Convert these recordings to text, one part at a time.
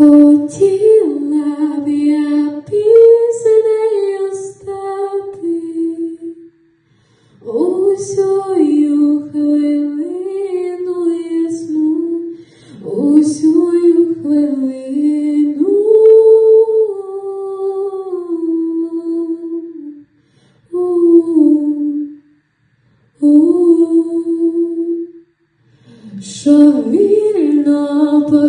Хотіла б я піснею стати усю хвилину ясну, усю хвилину. У-у-у. Що вільно по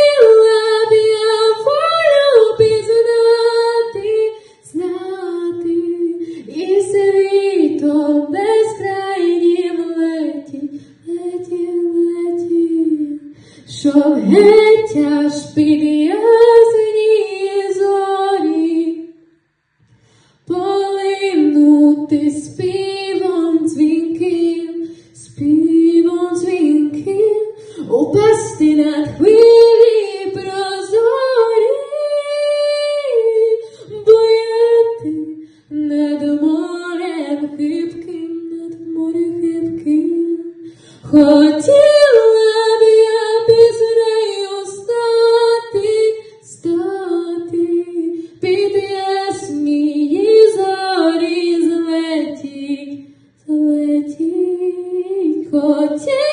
Щоб геть аж під ясні зорі полинути співом дзвінким, співом дзвінким, упасти над хвилі прозорі, бояти над морем хибким, над морем хибким. Хотіла зорі злетіть, злетіть. Хотіла